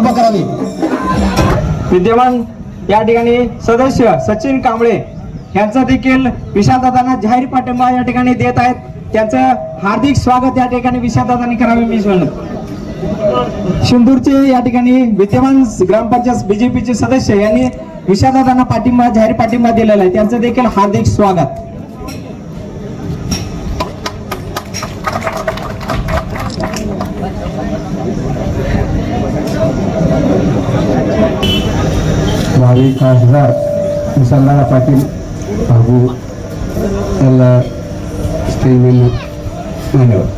बसून करावी. विद्यमान या ठिकाणी सदस्य सचिन कांबळे यांचा देखील विशादादांना जाहीर पाठिंबा या ठिकाणी देत आहेत. त्यांचं हार्दिक स्वागत या ठिकाणी विशादादांनी करावे मी म्हणत शिंदूरचे या ठिकाणी विद्यमान ग्रामपंचायत बीजेपीचे सदस्य यांनी विशादादांना पाठिंबा जाहीर पाठिंबा दिलेला आहे. त्यांचं देखील हार्दिक स्वागत. भावी खासदार विशालदादा पाटील ಹಾಗೂ ಎಲ್ಲ ಸ್ಟೇಜ್ ಮೇಲೆ ಮಾನ್ಯವರು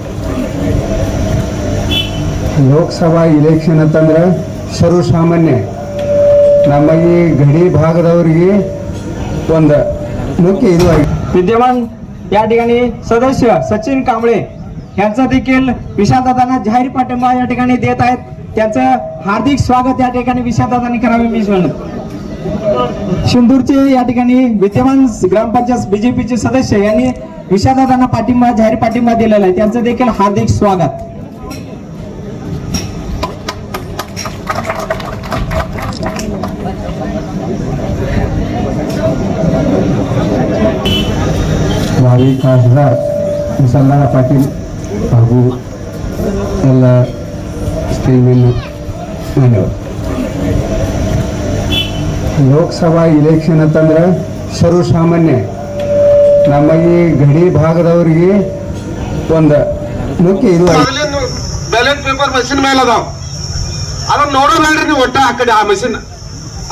ಲೋಕಸಭಾ ಇಲೆಕ್ಷನ್ ಅಂತಂದ್ರೆ ಸರ್ವಸಾಮಾನ್ಯ ನಮ್ಮ ಈ ಗಡಿ ಭಾಗದವರಿಗೆ ಒಂದು ಮುಖ್ಯ ಇದು ಆಗಿ विद्यमान या ठिकाणी सदस्य सचिन कांबळे यांचा देखील विशादादांना जाहीर पाठिंबा या ठिकाणी देत आहेत त्यांचं हार्दिक स्वागत या ठिकाणी विशादादांनी करावे मी म्हणत शिंदूरचे या ठिकाणी विद्यमान ग्रामपंचायत बीजेपीचे सदस्य यांनी विशादादांना पाठिंबा जाहीर पाठिंबा दिलेला आहे. त्यांचं देखील हार्दिक स्वागत. भावी खासदार विशालदादा पाटील भाऊ त्याला धन्यवाद ಲೋಕಸಭಾ ಇಲೆಕ್ಷನ್ ಅಂತಂದ್ರೆ ಸರ್ವಸಾಮಾನ್ಯ. ನಮ್ಮ ಈ ಗಡಿ ಭಾಗದವ್ರಿಗೆ ಒಂದು ಮುಖ್ಯ ಇದು ಬ್ಯಾಲೆಟ್ ಪೇಪರ್ ಮಷಿನ್ ಮೇಲೆ ಅದಾವ. ಅದನ್ನ ನೋಡೋಬೇಡ್ರಿ ನೀವು ಒಟ್ಟ ಆ ಕಡೆ ಆ ಮಷಿನ್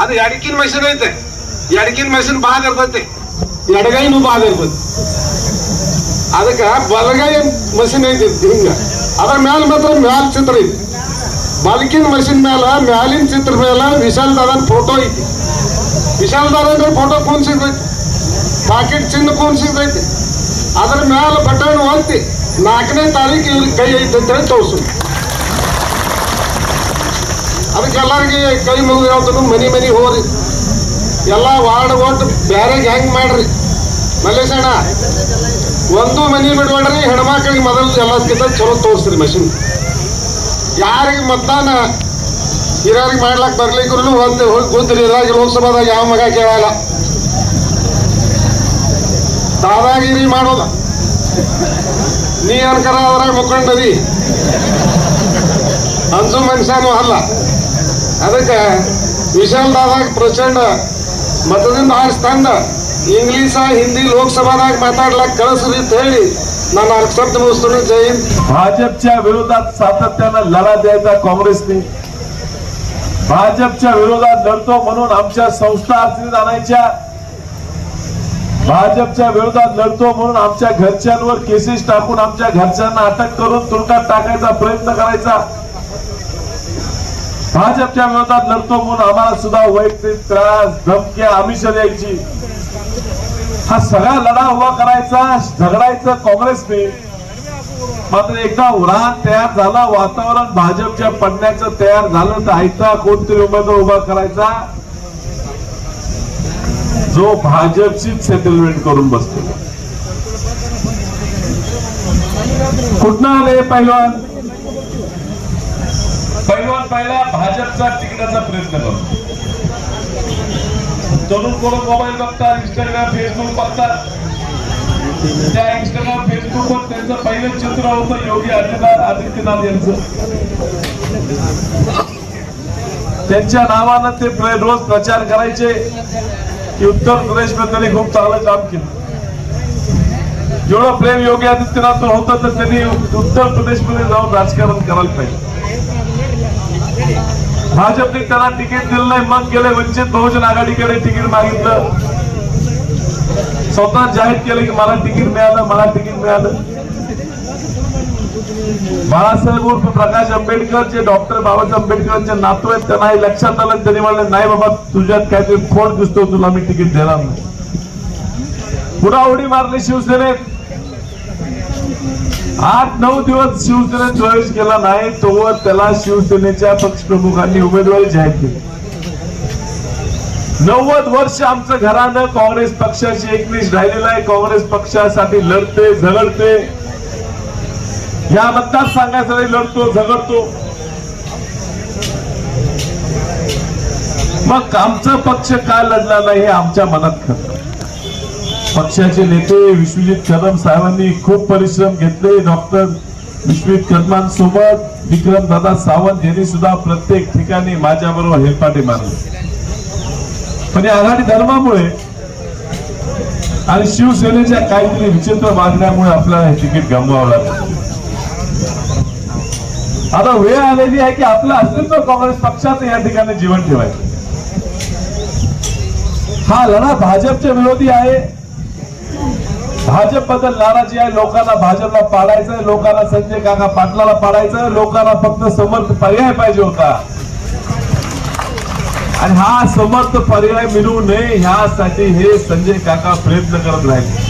ಅದು ಎಡಕಿನ ಮಷಿನ್ ಐತೆ. ಎಡಕಿನ ಮಷಿನ್ ಭಾಗ ಇರ್ತೈತಿ. ಎಡಗೈನು ಭಾಗ ಇರ್ತೈತಿ. ಅದಕ್ಕೆ ಬಲಗೈ ಮಷಿನ್ ಐತಿ ಹಿಂಗ. ಅದ್ರ ಮ್ಯಾಲ ಮಾತ್ರ ಮ್ಯಾಲ ಚಿತ್ರ ಐತಿ. ಬಲಕಿನ ಮಷಿನ್ ಮ್ಯಾಲ, ಮ್ಯಾಲಿನ ಚಿತ್ರ ಮೇಲೆ ವಿಶಾಲ್ ದಾದನ್ ಫೋಟೋ ಐತಿ. ವಿಶಾಲ್ ದಾದನ್ ಫೋಟೋ ಫೋನ್ ಸಿಗ್ತೈತಿ ಪಾಕೆಟ್ ಚಿನ್ನ ಫೋನ್ ಸಿಗ್ತೈತಿ ಅದ್ರ ಮ್ಯಾಲ ಬಟನ್ ಒತ್ತಿ ನಾಲ್ಕನೇ ತಾರೀಕು ಇಲ್ಲಿ ಕೈ ಐತೆ ಅಂತ ಹೇಳಿ ಅದಕ್ಕೆಲ್ಲರಿಗೆ ಅದಕ್ಕೆ ಕೈ ಮುಗಿದು ಹೇಳ್ತಾನು, ಮನೆ ಮನಿ ಹೋರಿ. ಎಲ್ಲ ವಾರ್ಡ್ ಒಟ್ಟು ಬ್ಯಾರೆಗೆ ಹೆಂಗ್ ಮಾಡ್ರಿ? ಮಲ್ಲೇಶಣ್ಣ ಒಂದು ಮನೆ ಬಿಡ್ಬೇಡ್ರಿ, ಹೆಣ್ಮಕ್ಳಿಗೆ ಮೊದಲು ಎಲ್ಲದಕ್ಕಿಂತ ಚಲೋ ತೋರಿಸ್ರಿ ಮಷಿನ್ ಯಾರಿಗೆ ಮತದಾನ ಹಿರಿಯರಿಗೆ ಮಾಡ್ಲಾಕ್ ಬರ್ಲಿಕ್ಕೂ ಒಂದು ಹೋಗಿ ಕೂತ್ರಿ ಇದ್ರಾಗ ಲೋಕಸಭಾದಾಗ ಯಾವ ಮಗ ಕೇಳಲ್ಲ ದಾದಾಗಿರಿ ಮಾಡೋದ ನೀ ಅನ್ಕರ ಅದ್ರಾಗ ಮುಖಂಡದಿ ಅಂಜು ಮನುಷ್ಯನೂ ಅಲ್ಲ ಅದಕ್ಕೆ ವಿಶಾಲ್ ದಾದಾಗ ಪ್ರಚಂಡ ಮತದಿಂದ ಆರಿಸ್ತಂದ ಇಂಗ್ಲೀಷ ಹಿಂದಿ ಲೋಕಸಭಾದಾಗ ಮಾತಾಡ್ಲಾಕ ಕಳಿಸ್ರಿ ಅಂತ ಹೇಳಿ ನಾನು ನಾಲ್ಕು ಶಬ್ದ ಮುಗಿಸ್ತೀನಿ ಜೈ ಹಿಂದ್ भाजपच्या विरोधात सातत्यानं लढा द्यायचा काँग्रेसने भाजपच्या विरोधात लढतो म्हणून आमच्या संस्था अडचणीत आणायच्या भाजपच्या विरोधात लढतो म्हणून आमच्या घरच्यांवर केसेस टाकून आमच्या घरच्यांना अटक करून तुरुंगात टाकायचा प्रयत्न करायचा. भाजपच्या विरोधात लढतो म्हणून आम्हाला सुद्धा वैयक्तिक त्रास धमक्या आमिष द्यायची हा सगळा लढा उभा करायचा झगडायचं काँग्रेसने. मात्र एकदा उन्हाळ तयार झाला वातावरण भाजपच्या पडण्याचं तयार झालं तर ऐकता कोणतरी उमेदवार उभा करायचा? जो भाजपचीच सेटलमेंट करून बसतो. कुठनं आले पैलवान? पैलवान पहिला भाजपचा टिकण्याचा प्रयत्न करतो तरुण कोण मोबाईल बघतात इंस्टाग्राम फेसबुक बघतात. त्या इंस्टाग्राम फेसबुकवर त्यांचं पहिलं चित्र होतं योगी आदित्यनाथ आदित्यनाथ यांचं. त्यांच्या नावानं ते रोज प्रचार करायचे. की उत्तर प्रदेशमध्ये त्यांनी खूप चांगलं काम केलं. जेवढं प्रेम योगी आदित्यनाथ होतं तर त्यांनी उत्तर प्रदेशमध्ये जाऊन राजकारण करायला पाहिजे. भाजपने त्यांना तिकीट दिलं नाही मग गेले वंचित बहुजन आघाडीकडे तिकीट मागितलं. स्वतः जाहीर केलं की मला तिकीट मिळालं मला तिकीट मिळालं. बाळासाहेब उर्फ प्रकाश आंबेडकर जे डॉक्टर बाबासाहेब आंबेडकरांचे नातू आहेत त्यांना हे लक्षात आलं त्यांनी म्हणले नाही बाबा तुझ्यात काहीतरी खोट दिसतो तुला मी तिकीट देणार नाही. पुन्हा उडी मारली शिवसेनेत. आठ नऊ दिवस शिवसेनेत प्रवेश केला नाही तोवर त्याला शिवसेनेच्या पक्षप्रमुखांनी उमेदवारी जाहीर केली. नव्वद वर्ष आमचं घरानं काँग्रेस पक्षाशी एकवीस राहिलेलं आहे. काँग्रेस पक्षासाठी लढते झगडते. या मतदारसंघासाठी लढतो झगडतो. मग आमचा पक्ष का लढला नाही हे आमच्या मनात खरं. पक्षाचे नेते विश्वजित कदम साहेबांनी खूप परिश्रम घेतले. डॉक्टर विश्वजित कदमांसोबत विक्रम दादा सावंत यांनी सुद्धा प्रत्येक ठिकाणी माझ्याबरोबर हेलपाटे मारले. पण या आघाडी धर्मामुळे आणि शिवसेनेच्या काहीतरी विचित्र मागण्यामुळे आपल्याला हे तिकीट गमवावं लागलं आता वेळ आलेली आहे की आपलं अस्तित्व काँग्रेस पक्षाचं या ठिकाणी जीवन ठेवायचं. हा लढा भाजपच्या विरोधी आहे. भाजपबद्दल नाराजी आहे. लोकांना भाजपला पाडायचं लोकांना संजय काका पाटलाला पाडायचं लोकांना फक्त समर्थ पर्याय पाहिजे होता. आणि हा समर्थ पर्याय मिळू नये ह्यासाठी हे संजय काका प्रयत्न करत राहिले.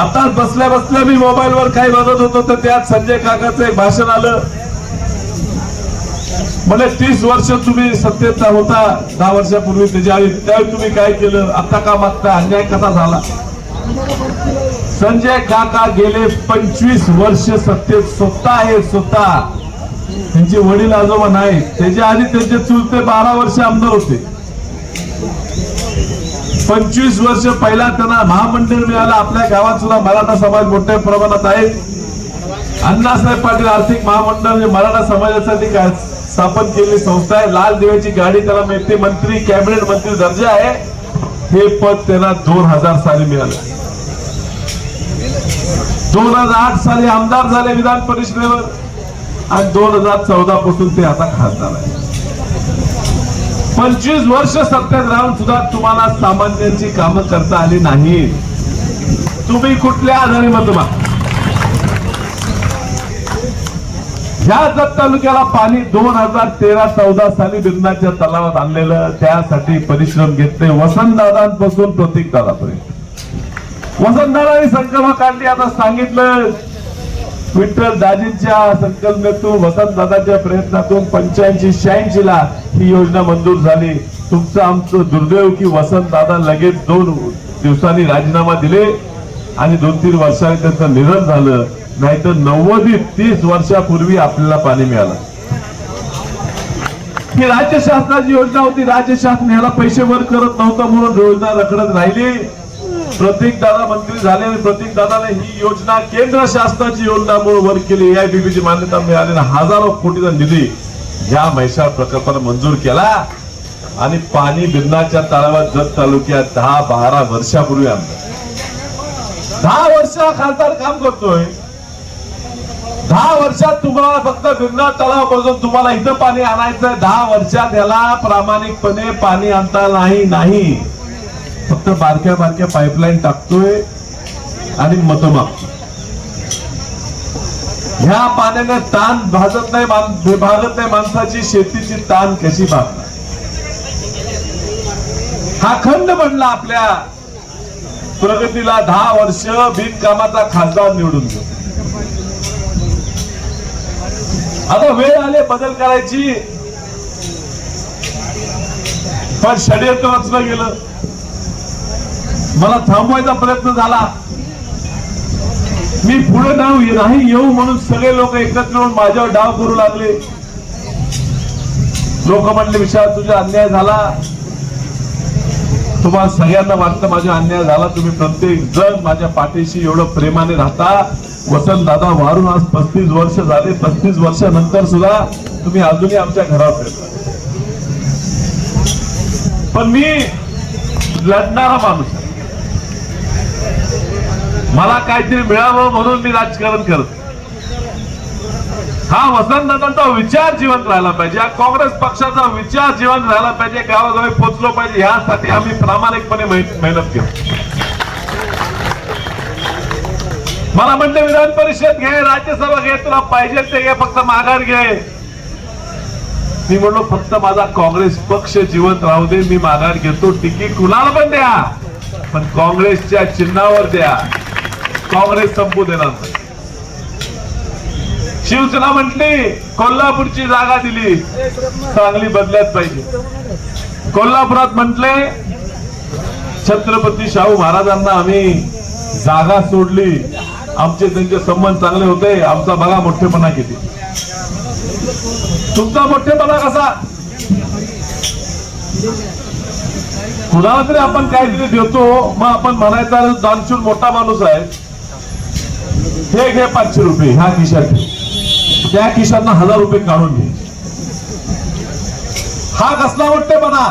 आता बसल्या बसल्या मी मोबाईल वर काही बघत होतो तर त्यात संजय काकाचं एक भाषण आलं. म्हणजे तीस वर्ष तुम्ही सत्तेचा होता दहा वर्षापूर्वी त्याच्या आधी त्यावेळी तुम्ही काय केलं? आता का मागता? अन्याय कसा झाला? संजय काका गेले पंचवीस वर्ष सत्तेत स्वतः आहे स्वतः. त्यांचे वडील आजोबा नाही. त्याच्या आधी त्यांचे चुलते बारा वर्ष आमदार होते. पंचवीस वर्ष पहिला त्यांना महामंडळ मिळालं. आपल्या गावात सुद्धा मराठा समाज मोठ्या प्रमाणात आहे. अण्णासाहेब पाटील आर्थिक महामंडळ मराठा समाजासाठी स्थापन केलेली संस्था आहे. लाल दिव्याची गाडी त्याला मिळते. मंत्री कॅबिनेट मंत्री दर्जा आहे. हे पद त्यांना दोन हजार साली मिळालं. दोन हजार आठ साली आमदार झाले विधान परिषदेवर. आणि दोन हजार चौदा पासून ते आता खासदार आहे पंचवीस वर्ष सत्तेत राहून सुद्धा तुम्हाला सामान्यांची कामं करता आली नाही तुम्ही कुठल्या आधारे मत ह्या जत तालुक्याला पाणी दोन हजार तेरा चौदा साली बिंदाच्या तलावात आणलेलं त्यासाठी परिश्रम घेतले वसंतदादांपासून प्रतीक दादापर्यंत. वसंतदादांनी संकल्प काढली आता सांगितलं विठ्ठल दाजींच्या संकल्पनेतून वसंतदादाच्या प्रयत्नातून पंच्याऐंशी शहाऐंशी ला ही योजना मंजूर झाली. तुमचं आमचं दुर्दैव की वसंतदादा लगेच दोन दिवसांनी राजीनामा दिले आणि दोन तीन वर्षांनी त्यांचं निधन झालं. नाहीतर नव्वदी तीस वर्षापूर्वी आपल्याला पाणी मिळालं. ही राज्य शासनाची योजना होती. राज्य शासन याला पैसे वर करत नव्हतं म्हणून योजना रखडत राहिली. प्रतीक दादा मंत्री झाले आणि प्रतीक दादाने ही योजना केंद्र शासनाची योजना म्हणून वर केली. AIBB ची मान्यता मिळाली हजारो कोटीचा निधी या म्हैसाळ प्रकल्पाला मंजूर केला. आणि पाणी बिंदाच्या तळावात जत तालुक्यात दहा बारा वर्षापूर्वी आणलं दहा वर्ष खासदार काम करतोय. दहा वर्षात तुम्हाला फक्त बिरना तलावापासून तुम्हाला इथं पाणी आणायचं दहा वर्षात याला प्रामाणिकपणे पाणी आणता नाही नाही. फक्त बारक्या बारक्या पाईपलाईन टाकतोय आणि मत मागतो ह्या पाण्याने ताण भाजत नाही भागत नाही माणसाची शेतीची ताण कशी भागणार? हा खंड म्हणला आपल्या प्रगतीला दहा वर्ष बिनकामाचा खासदार निवडून देऊ आता वेळ आले बदल करायची. पण षडयंत्र रचलं गेलं. मला थांबवायचा प्रयत्न झाला. मी पुढे नाही येऊ म्हणून सगळे लोक एकत्र येऊन माझ्यावर डाव करू लागले. लोक म्हणले विचार तुझा अन्याय झाला. तुम्हाला सगळ्यांना वाटतं माझा अन्याय झाला तुम्ही प्रत्येक जण माझ्या पाठीशी एवढं प्रेमाने राहता. वसंत दादा वारून आज पस्तीस वर्ष झाले पस्तीस वर्षानंतर सुद्धा तुम्ही अजूनही आमच्या घरात पण मी लढणारा माणूस मला काहीतरी मिळावं म्हणून मी राजकारण करत. हा वसंतदादांचा विचार जिवंत राहिला पाहिजे. हा काँग्रेस पक्षाचा विचार जिवंत राहिला पाहिजे. गावागावी पोचलो पाहिजे. यासाठी आम्ही प्रामाणिकपणे मेहनत केली. मला म्हणते विधान परिषद घे राज्यसभा घे तुला पाहिजे ते घे फक्त माघार घे. मी म्हणलो फक्त माझा काँग्रेस पक्ष जिवंत राहू दे मी माघार घेतो. तिकीट कुणाला पण द्या पण काँग्रेसच्या चिन्हावर द्या. काँग्रेस संपू देणार नाही. शिवसेना म्हटली कोल्हापूरची जागा दिली. चांगली बदल्यात पाहिजे. कोल्हापुरात म्हटले छत्रपती शाहू महाराजांना आम्ही जागा सोडली. आमचे त्यांचे संबंध चांगले होते. आमचा बघा मोठेपणा किती. तुमचा मोठेपणा कसा? कुणाला तरी आपण काहीतरी देतो. मग आपण म्हणायचा दानशूर मोठा माणूस आहे. हे घे पाचशे रुपये ह्या खिशात त्या खिशातनं हजार रुपये काढून घे. हा कसला मोठेपणा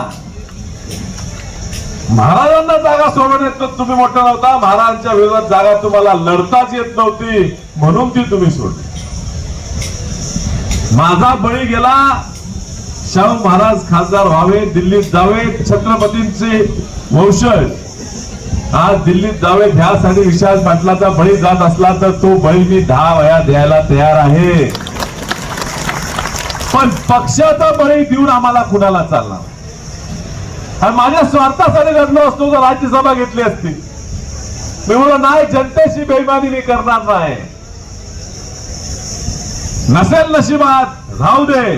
महाराजांना जागा सोडवण्यात तुम्ही मोठा नव्हता. महाराजांच्या विरोधात जागा तुम्हाला लढताच येत नव्हती म्हणून ती तुम्ही सोडली. माझा बळी गेला. शाहू महाराज खासदार व्हावे दिल्लीत जावे छत्रपतींचे वंशज. आज दिल्लीत जावे ह्यासाठी विशाल पाटलाचा बळी जात असला तर तो बळी मी दहा वया द्यायला तयार आहे. पण पक्षाचा बळी देऊन आम्हाला कुणाला चालणार? आणि माझ्या स्वार्थासाठी लढलो असतो तर राज्यसभा घेतली असती. मी म्हणलो नाही जनतेशी बेमानी मी करणार नाही. नसेल नशिबात राहू दे.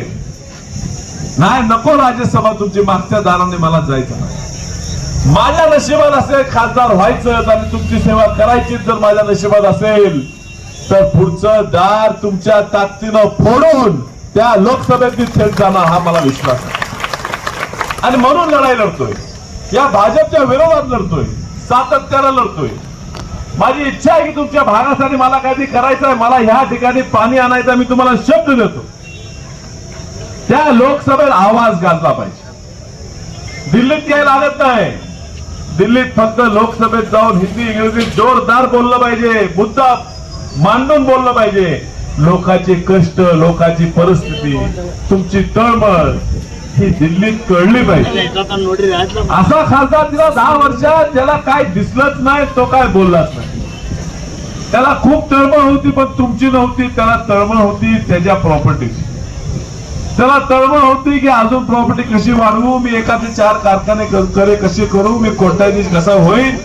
नाही नको राज्यसभा तुमची. मागच्या दाराने मला जायचं नाही. माझ्या नशिबात असेल खासदार व्हायचं आणि तुमची सेवा करायची. जर माझ्या नशिबात असेल तर पुढचं दार तुमच्या ताकदीनं फोडून त्या लोकसभेत थेट जाणार हा मला विश्वास आहे. आणि म्हणून लढाई लढतोय. या भाजपच्या विरोधात लढतोय. सातत्यानं लढतोय. माझी इच्छा आहे की तुमच्या भागासाठी मला काहीतरी करायचं आहे. मला ह्या ठिकाणी पाणी आणायचं मी तुम्हाला शब्द देतो. त्या लोकसभेत आवाज गाजला पाहिजे. दिल्लीत काही लागत नाही. दिल्लीत फक्त लोकसभेत जाऊन हिंदी इंग्रजीत जोरदार बोललं पाहिजे. मुद्दा मांडून बोललं पाहिजे. लोकांचे कष्ट लोकांची परिस्थिती तुमची तळमळ ही दिल्लीत कळली पाहिजे. असा खासदार तिला दहा वर्षात ज्याला काय दिसलंच नाही तो काय बोललाच नाही. त्याला खूप तळमळ होती पण तुमची नव्हती त्याला तळमळ होती त्याच्या प्रॉपर्टीची त्याला तळमळ होती की अजून प्रॉपर्टी कशी वाढवू? मी एखादे चार कारखाने करे कसे करू? मी कोट्याधीश कसा होईल?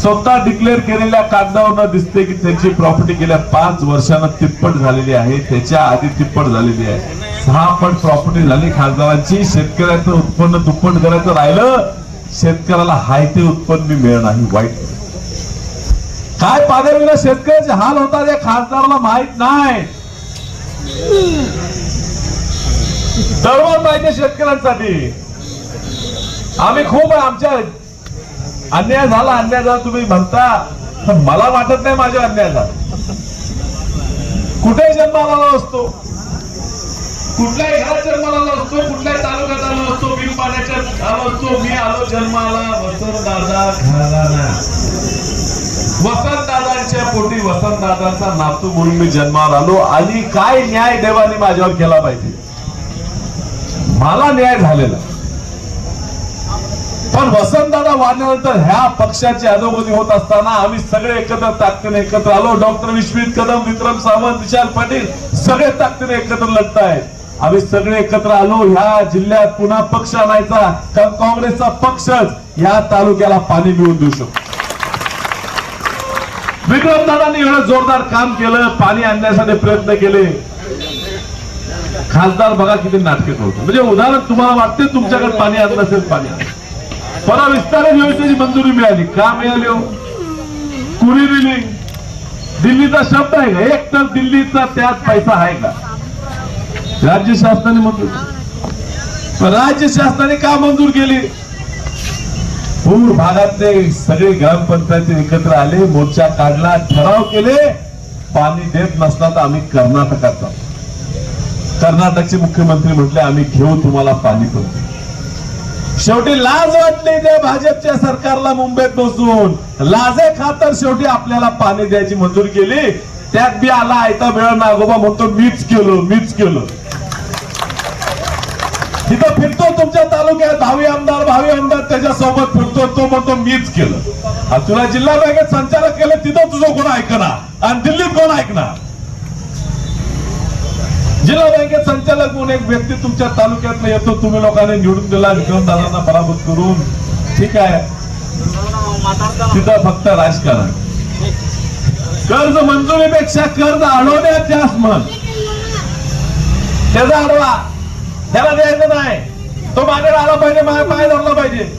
स्वतः डिक्लेअर केलेल्या कागदावर दिसते की त्यांची प्रॉपर्टी गेल्या पाच वर्षानं तिप्पट झालेली आहे. त्याच्या आधी तिप्पट झालेली आहे. सहा पट प्रॉपर्टी झाली. खासदारांची शेतकऱ्याचं उत्पन्न दुप्पट करायचं राहिलं. शेतकऱ्याला हाय ते उत्पन्न मी मिळणार नाही वाईट. काय पाण्याविना शेतकऱ्याचे हाल होतात या खासदाराला माहीत नाही. चळवळ पाहिजे शेतकऱ्यांसाठी. आम्ही खूप आहे आमच्या अन्याय झाला अन्याय झाला तुम्ही म्हणता पण मला वाटत नाही माझ्या अन्याय झाला. कुठे जन्माला असतो? कुठल्या घरात जन्माला असतो? कुठल्या तालुक्यात आलो असतो? मी पाण्याच्या आलो असतो मी आलो जन्माला. वसंत दादा घराला वसंत दादांच्या पोटी वसंत दादांचा नातू म्हणून मी जन्माला आलो. आणि काय न्याय देवाने माझ्यावर केला पाहिजे मला न्याय झालेला. पण वसंतदादा वाढल्यानंतर ह्या पक्षाची अधोगती होत असताना आम्ही सगळे एकत्र ताकदीने एकत्र आलो. डॉक्टर विश्वित कदम विक्रम सावंत विशाल पाटील सगळे ताकदीने एकत्र लढतायत. आम्ही सगळे एकत्र आलो. ह्या जिल्ह्यात पुन्हा पक्ष आणायचा. कारण काँग्रेसचा पक्षच या तालुक्याला पाणी मिळवून देऊ शकतो. विक्रम दादांनी एवढं जोरदार काम केलं. पाणी आणण्यासाठी प्रयत्न केले. खासदार बघा किती नाटके करतो. म्हणजे उदाहरण तुम्हाला वाटते तुमच्याकडे पाणी आलं नसेल पाणी. परा विस्तार योजनेची मंजुरी मिळाली. का मिळाली हो? कुणी दिली? दिल्लीचा शब्द आहे का? एक तर दिल्लीचा त्यात पैसा आहे का? राज्य शासनाने मंजूर राज्य शासनाने का मंजूर केली? पूर भागातले सगळे ग्रामपंचायती एकत्र आले मोर्चा काढला ठराव केले पाणी देत नसला तर आम्ही कर्नाटकात जाऊ. कर्नाटकचे मुख्यमंत्री म्हटले आम्ही घेऊ तुम्हाला पाणी पण. शेवटी लाज वाटली त्या भाजपच्या सरकारला मुंबईत बसून. लाजे खातर शेवटी आपल्याला पाणी द्यायची मंजूर केली. त्यात बी आला आयता वेळ नागोबा म्हणतो मीच केलो मीच केलं. तिथं फिरतो तुमच्या तालुक्यात भावी आमदार भावी आमदार त्याच्यासोबत फिरतो तो म्हणतो मीच केलं. तुला जिल्हा बँकेत संचालक केलं तिथं तुझं कोण ऐकणार? आणि दिल्लीत कोण ऐकणार? जिल्हा बँकेत संचालक म्हणून एक व्यक्ती तुमच्या तालुक्यात येतो तुम्ही लोकांनी निवडून दिला दादांना पराभूत करून. ठीक आहे. तिथं फक्त राजकारण. कर्ज मंजुरीपेक्षा कर्ज अडवण्यात जास्त म्हण. त्याचा अडवा त्याला द्यायचं नाही. तो मागे आला पाहिजे पाय धरला पाहिजे.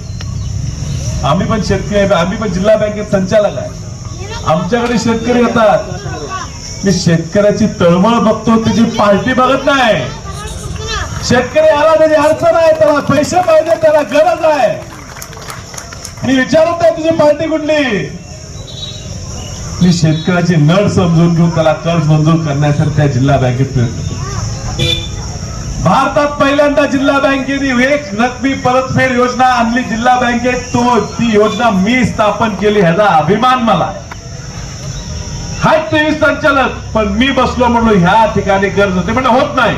आम्ही पण शेतकरी आहे आम्ही पण जिल्हा बँकेत संचालक आहे. आमच्याकडे शेतकरी येतात. मी शेतकऱ्याची तळमळ बघतो त्याची पार्टी बघत नाही. शेतकरी आला त्याची अडचण आहे त्याला पैसे पाहिजे त्याला गरज आहे. मी विचारत आहे तुझी पार्टी कुठली? मी शेतकऱ्याची नड समजून घेऊन त्याला कर्ज मंजूर करण्यासाठी त्या जिल्हा बँकेत प्रयत्न भारतात पहिल्यांदा जिल्हा बँकेने एक रकमी परतफेड योजना आणली. जिल्हा बँकेत तो ती योजना मी स्थापन केली. ह्याचा अभिमान मला आहे. हाय तेवीस संचालक पण मी बसलो म्हणून ह्या ठिकाणी कर्ज होते. म्हणजे होत नाही.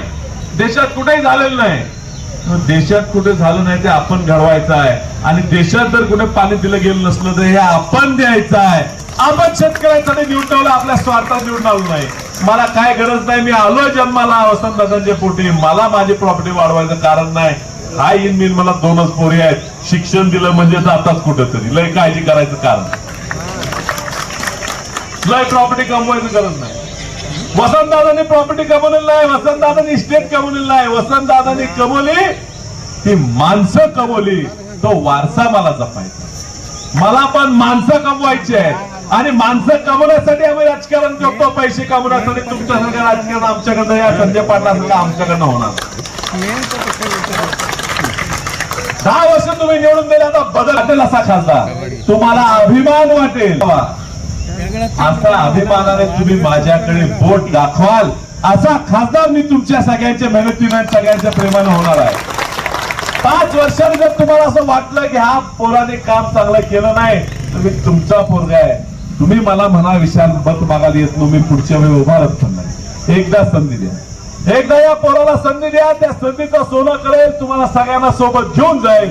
देशात कुठेही झालेलं नाही. मग देशात कुठे झालं नाही ते आपण घडवायचं आहे. आणि देशात जर कुठे पाणी दिलं गेलं नसलं तर हे आपण द्यायचं आहे. आपण शेतकऱ्यांसाठी निवडून आपल्या स्वार्थात निवडून नाही. मला काय गरज नाही मी आलोय जन्माला. वसंतदादांच्या पोटी मला माझी प्रॉपर्टी वाढवायचं कारण नाही. हा इन मी मला दोनच पोरी आहेत. शिक्षण दिलं म्हणजे आताच कुठंतरी. लय काळजी करायचं कारण. लय प्रॉपर्टी कमवायची गरज नाही. वसंतदादांनी प्रॉपर्टी कमवलेली नाही वसंतदादांनी इस्टेट कमवलेली नाही. वसंतदादांनी कमवली ती माणसं कमवली. तो वारसा मला जपायचा. मला पण माणसं कमवायची आहेत. आणि माणसं कमवण्यासाठी आम्ही राजकारण करतो. पैसे कमवण्यासाठी तुमच्यासारखं राजकारण आमच्याकडनं या संजय पाटलासारखं आमच्याकडनं होणार दहा वर्ष तुम्ही निवडून दिले आता बदल वाटेल असा खासदार. तुम्हाला अभिमान वाटेल. असा अभिमानाने तुम्ही माझ्याकडे बोट दाखवाल. असा खासदार मी तुमच्या सगळ्यांच्या मेहनतीने सगळ्यांच्या प्रेमाने होणार आहे. पाच वर्षात जर तुम्हाला असं वाटलं की हा पोराने काम चांगलं केलं नाही तर मी तुमचा पोरगा आहे. तुम्ही मला म्हणा विशाल मत मागायला येत मी पुढच्या वेळी उभारत पण नाही. एकदा संधी द्या. एकदा या पोराला संधी द्या त्या संधीचं सोनं करेल तुम्हाला सगळ्यांना सोबत घेऊन जाईल.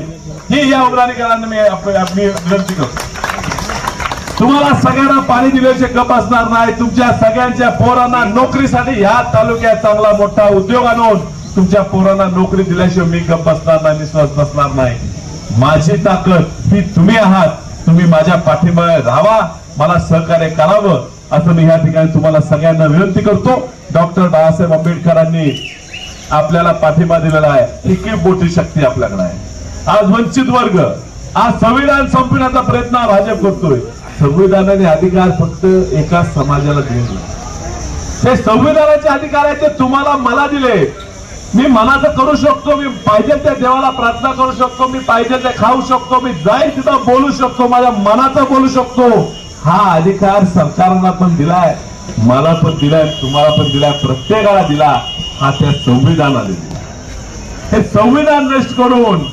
ही या उमराणीकरांना मी आप- मी विनंती करतो. तुम्हाला सगळ्यांना पाणी दिल्याचे गप असणार नाही. तुमच्या सगळ्यांच्या पोरांना नोकरीसाठी ह्या तालुक्यात चांगला मोठा उद्योग आणून तुमच्या पोरांना नोकरी दिल्याशिवाय मी गप बसणार नाही विश्वास बसणार नाही. माझी ताकद ही तुम्ही आहात. तुम्ही माझ्या पाठीमागे राहावा. मला सहकार्य करावं. असं मी ह्या ठिकाणी तुम्हाला सगळ्यांना विनंती करतो. डॉक्टर बाळासाहेब आंबेडकरांनी आपल्याला पाठिंबा दिलेला आहे. ही मोठी शक्ती आपल्याकडे आहे. आज वंचित वर्ग आज संविधान संपविण्याचा प्रयत्न भाजप करतोय. संविधानाने अधिकार फक्त एका समाजाला दिले ते संविधानाचे अधिकार आहेत ते तुम्हाला मला दिले. मी मनाचं करू शकतो मी पाहिजे त्या देवाला प्रार्थना करू शकतो मी पाहिजे ते खाऊ शकतो मी जाईल तिथं बोलू शकतो माझ्या मनाचं बोलू शकतो. हा अधिकार सरकारला पण दिलाय मला पण दिलाय तुम्हाला पण दिलाय प्रत्येकाला दिला. हा त्या संविधानाने दिला. हे संविधान नष्ट करून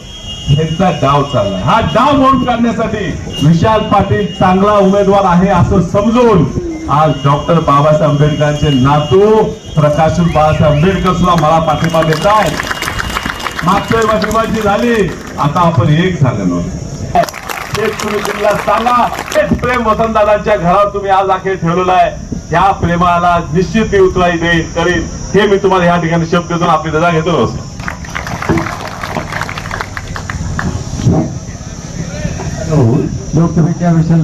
ह्यांचा डाव चाललाय. हा डाव मोड काढण्यासाठी विशाल पाटील चांगला उमेदवार आहे असं समजून आज डॉक्टर बाबासाहेब आंबेडकरांचे नातू प्रकाश बाबासाहेब आंबेडकर सुद्धा मला पाठिंबा देत आहेत मागच्या पाठिंबाची झाली. आता आपण एक झालेलो तेच तुम्ही जिल्हा सांगा. तेच प्रेम वसंतदादांच्या घरावर तुम्ही आज अखेर ठेवलेलं आहे. त्या प्रेमाला निश्चित मी उतराई देईल करीन. हे मी तुम्हाला या ठिकाणी शब्द देऊन आपली रजा घेतो लोकसभेच्या विशाल